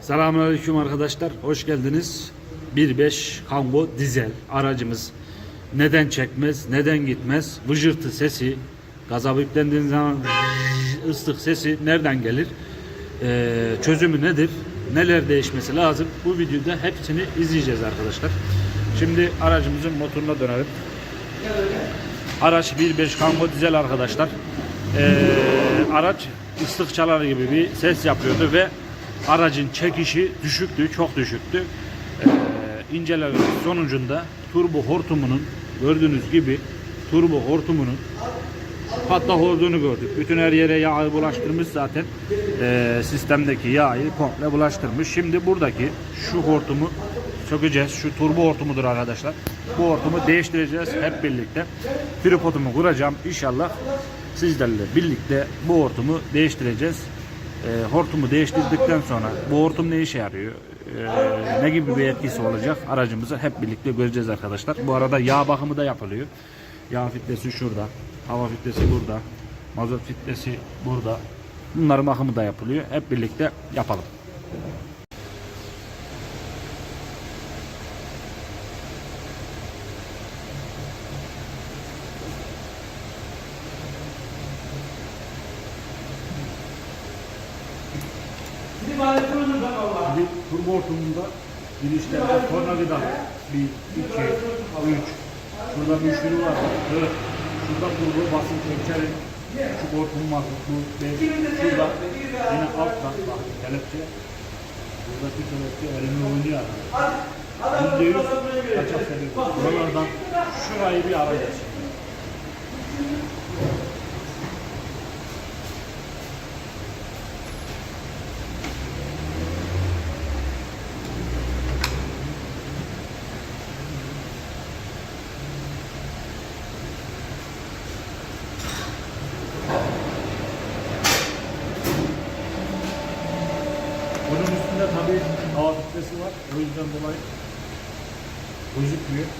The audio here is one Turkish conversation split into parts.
Selamünaleyküm arkadaşlar. Hoş geldiniz. 1.5 Kango dizel aracımız neden çekmez, neden gitmez? Vıcırtı sesi, gaza yüklendiğin zaman ıslık sesi nereden gelir? Ee, çözümü nedir? Neler değişmesi lazım? Bu videoda hepsini izleyeceğiz arkadaşlar. Şimdi aracımızın motoruna dönelim. Araç 1.5 Kango dizel arkadaşlar. Ee, araç ıslık çalar gibi bir ses yapıyordu ve aracın çekişi düşüktü, çok düşüktü. Ee, inceleme sonucunda turbo hortumunun gördüğünüz gibi turbo hortumunun patlak olduğunu gördük. Bütün her yere yağı bulaştırmış zaten. Ee, sistemdeki yağı komple bulaştırmış. Şimdi buradaki şu hortumu sökeceğiz. Şu turbo hortumudur arkadaşlar. Bu hortumu değiştireceğiz hep birlikte. Tripodumu kuracağım. İnşallah sizlerle birlikte bu hortumu değiştireceğiz. Ee, hortumu değiştirdikten sonra bu hortum ne işe yarıyor? Ee, ne gibi bir etkisi olacak? Aracımızı hep birlikte göreceğiz arkadaşlar. Bu arada yağ bakımı da yapılıyor. Yağ filtresi şurada. Hava filtresi burada. Mazot filtresi burada. Bunların bakımı da yapılıyor. Hep birlikte yapalım. Bir turbo hortumunda girişlerde tornavida 1, 2, 3 Şurada bir üçlü var. 4 Şurada turbo basınç ölçeri Şu hortum var. Bu 5 Şurada yine altta bak kelepçe Buradaki kelepçe elimi oynuyor. Yüzde yüz kaçak sebebi. Buralardan şurayı bir arayacağız. Bunun üstünde tabii hava filtresi var. O yüzden dolayı gözükmüyor.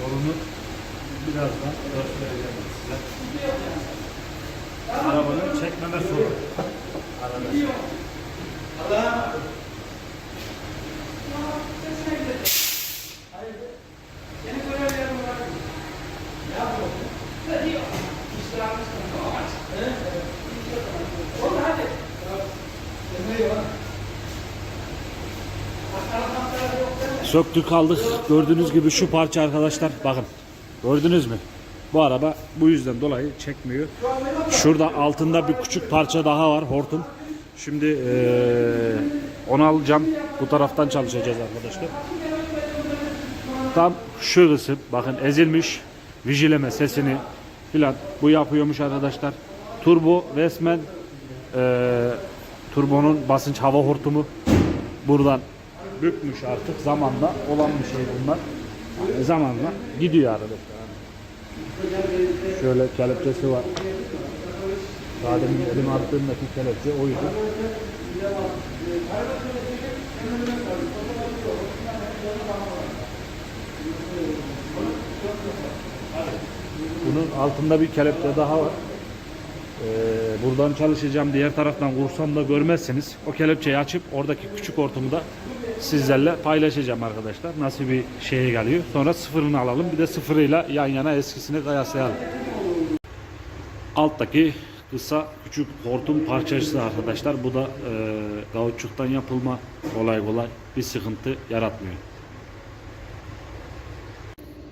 Sorunu birazdan göstereceğim size. Arabanın çekmeme sorunu. Arkadaşlar. Söktük aldık. Gördüğünüz gibi şu parça arkadaşlar. Bakın. Gördünüz mü? Bu araba bu yüzden dolayı çekmiyor. Şurada altında bir küçük parça daha var. Hortum. Şimdi eee, onu alacağım. Bu taraftan çalışacağız arkadaşlar. Tam şu kısım. Bakın ezilmiş. Vijileme sesini filan. Bu yapıyormuş arkadaşlar. Turbo resmen eee turbonun basınç hava hortumu buradan bükmüş artık zamanla olan bir şey bunlar. Yani zamanla gidiyor arkadaşlar. Şöyle kelepçesi var. Daha demin elim attığımdaki kelepçe oydu. Bunun altında bir kelepçe daha var. Ee, buradan çalışacağım diğer taraftan vursam da görmezseniz o kelepçeyi açıp oradaki küçük hortumu da sizlerle paylaşacağım arkadaşlar. Nasıl bir şeye geliyor. Sonra sıfırını alalım. Bir de sıfırıyla yan yana eskisini kıyaslayalım. Alttaki kısa küçük hortum parçası arkadaşlar. Bu da e, kauçuktan yapılma kolay kolay bir sıkıntı yaratmıyor.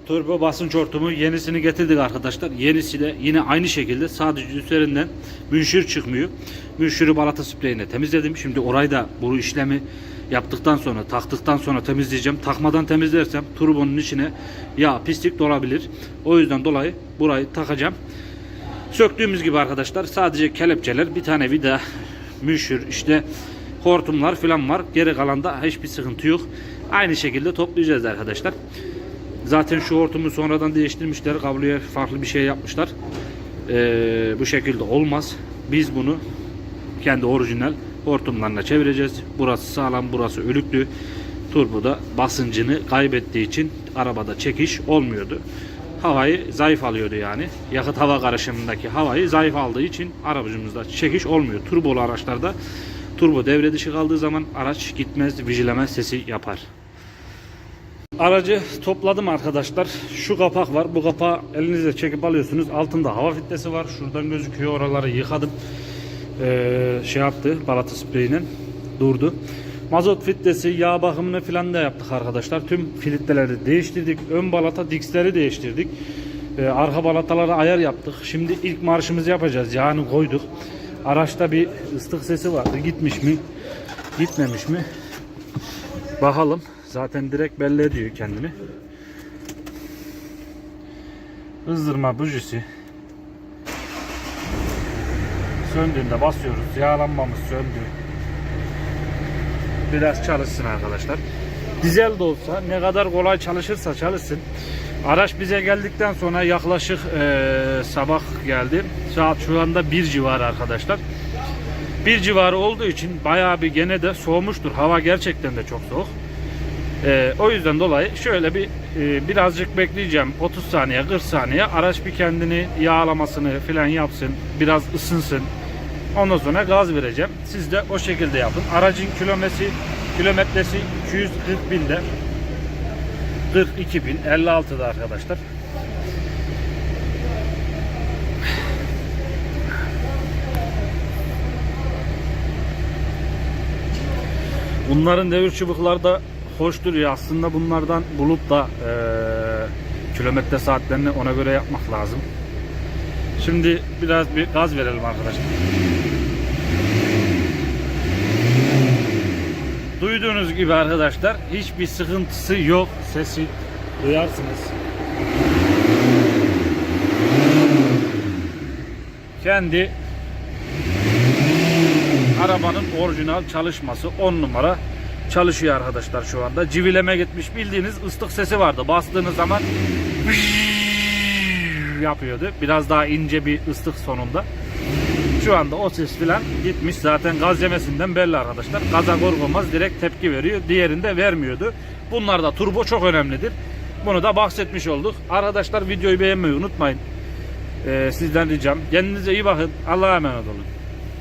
Turbo basınç hortumu yenisini getirdik arkadaşlar. Yenisi de yine aynı şekilde sadece üzerinden münşür çıkmıyor. Münşürü balata spreyine temizledim. Şimdi orayı da bu işlemi yaptıktan sonra taktıktan sonra temizleyeceğim. Takmadan temizlersem turbonun içine yağ pislik dolabilir. O yüzden dolayı burayı takacağım. Söktüğümüz gibi arkadaşlar sadece kelepçeler bir tane vida müşür işte hortumlar falan var. Geri kalanda hiçbir sıkıntı yok. Aynı şekilde toplayacağız arkadaşlar. Zaten şu hortumu sonradan değiştirmişler. Kabloya farklı bir şey yapmışlar. Ee, bu şekilde olmaz. Biz bunu kendi orijinal hortumlarına çevireceğiz. Burası sağlam, burası ölüklü. Turboda basıncını kaybettiği için arabada çekiş olmuyordu. Havayı zayıf alıyordu yani. Yakıt hava karışımındaki havayı zayıf aldığı için arabacımızda çekiş olmuyor. Turbolu araçlarda turbo devre dışı kaldığı zaman araç gitmez, vigileme sesi yapar. Aracı topladım arkadaşlar. Şu kapak var. Bu kapağı elinizle çekip alıyorsunuz. Altında hava filtresi var. Şuradan gözüküyor. Oraları yıkadım. Ee, şey yaptı. Balata spreyiyle durdu. Mazot filtresi, yağ bakımını falan da yaptık arkadaşlar. Tüm filtreleri değiştirdik. Ön balata diksleri değiştirdik. Ee, arka balatalara ayar yaptık. Şimdi ilk marşımızı yapacağız. Yağını koyduk. Araçta bir ıslık sesi vardı. Gitmiş mi? Gitmemiş mi? Bakalım. Zaten direkt belli ediyor kendini. Hızdırma bujisi. Söndüğünde basıyoruz. Yağlanmamız söndü. Biraz çalışsın arkadaşlar. Dizel de olsa ne kadar kolay çalışırsa çalışsın. Araç bize geldikten sonra yaklaşık eee, sabah geldi. Saat şu anda 1 civarı arkadaşlar. Bir civarı olduğu için bayağı bir gene de soğumuştur. Hava gerçekten de çok soğuk. Ee, o yüzden dolayı şöyle bir e, birazcık bekleyeceğim. 30 saniye 40 saniye. Araç bir kendini yağlamasını falan yapsın biraz ısınsın. Ondan sonra gaz vereceğim. Siz de o şekilde yapın. Aracın kilometresi kilometresi 240 binde. 42 bin 56'da arkadaşlar. Bunların devir çubukları da hoş duruyor. Aslında bunlardan bulup da eee, kilometre saatlerini ona göre yapmak lazım. Şimdi biraz bir gaz verelim arkadaşlar. Duyduğunuz gibi arkadaşlar hiçbir sıkıntısı yok. Sesi duyarsınız. Kendi arabanın orijinal çalışması 10 numara çalışıyor arkadaşlar şu anda. Civileme gitmiş bildiğiniz ıslık sesi vardı. Bastığınız zaman yapıyordu. Biraz daha ince bir ıslık sonunda. Şu anda o ses filan gitmiş. Zaten gaz yemesinden belli arkadaşlar. Gaza korkmaz direkt tepki veriyor. Diğerinde vermiyordu. Bunlarda turbo çok önemlidir. Bunu da bahsetmiş olduk. Arkadaşlar videoyu beğenmeyi unutmayın. Ee, sizden ricam. Kendinize iyi bakın. Allah'a emanet olun.